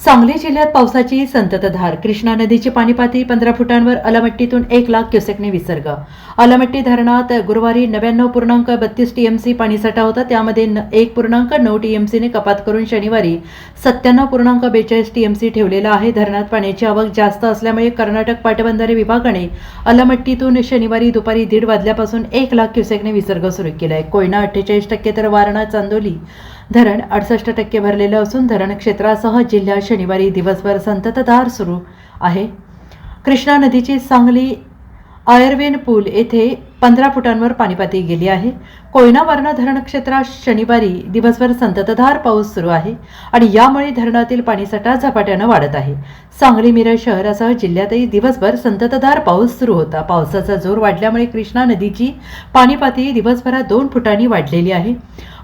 सांगली जिल्ह्यात पावसाची संततधार. कृष्णा नदीची पाणी पातळी पंधरा फुटांवर अलमट्टीतून एक लाख क्युसेकने विसर्ग. अलमट्टी धरणात गुरुवारी नव्याण्णव पूर्णांक बत्तीस टीएमसी पाणीसाठा होता. त्यामध्ये एक पूर्णांक नऊ टीएमसीने कपात करून शनिवारी सत्त्याण्णव पूर्णांक बेचाळीस टीएमसी ठेवलेला आहे. धरणात पाण्याची आवक जास्त असल्यामुळे कर्नाटक पाटबंधारे विभागाने अलमट्टीतून शनिवारी दुपारी दीड वाजल्यापासून एक लाख क्युसेकने विसर्ग सुरू केला आहे कोयना अठ्ठेचाळीस टक्के तर वारणा चांदोली धरण अडसष्ट टक्के भरलेलं असून धरण क्षेत्रासह जिल्ह्यात शनिवारी दिवसभर संततधार सुरू आहे. कृष्णा नदीची सांगली आयर्वेन पूल येथे पंधरा फुटांवर पाणीपाती गेली आहे. कोयना धरण क्षेत्रात शनिवारी दिवसभर संततधार पाऊस सुरू आहे आणि यामुळे धरणातील पाणीसाठा झपाट्यानं वाढत आहे. सांगली मिरज शहरासह जिल्ह्यातही दिवसभर संततधार पाऊस सुरू होता. पावसाचा जोर वाढल्यामुळे कृष्णा नदीची पाणीपाती दिवसभरात दोन फुटांनी वाढलेली आहे.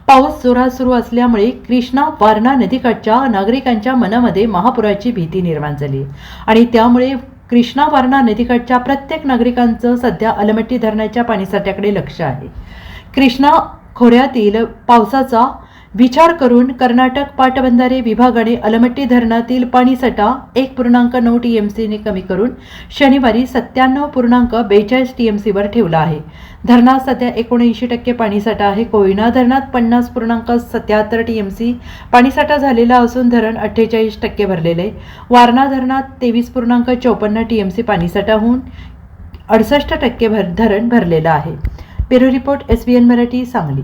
पाऊस जोरात सुरू असल्यामुळे कृष्णा वारणा नदीकाठच्या नागरिकांच्या मनामध्ये महापुराची भीती निर्माण झाली. आणि त्यामुळे कृष्णा वारणा नदीकाठच्या प्रत्येक नागरिकांचं सध्या अलमट्टी धरणाच्या पाणीसाठ्याकडे लक्ष आहे. कृष्णा खोऱ्यातील पावसाचा विचार करून कर्नाटक पाटबंधारे विभागाने अलमट्टी धरणातील पाणीसाठा एक पूर्णांक नऊ टी एम सीने कमी करून शनिवारी सत्त्याण्णव पूर्णांक बेचाळीस टी एम सीवर ठेवला आहे. धरणात सध्या एकोणऐंशी टक्के पाणीसाठा आहे. कोयना धरणात पन्नास पूर्णांक सत्याहत्तर टी एम सी पाणीसाठा झालेला असून धरण अठ्ठेचाळीस टक्के भरलेले आहे. वारणा धरणात तेवीस पूर्णांक चौपन्न टी एम सी पाणीसाठा होऊन अडसष्ट टक्के भर धरण भरलेलं आहे. पेरू report S B N Marathi Sangli.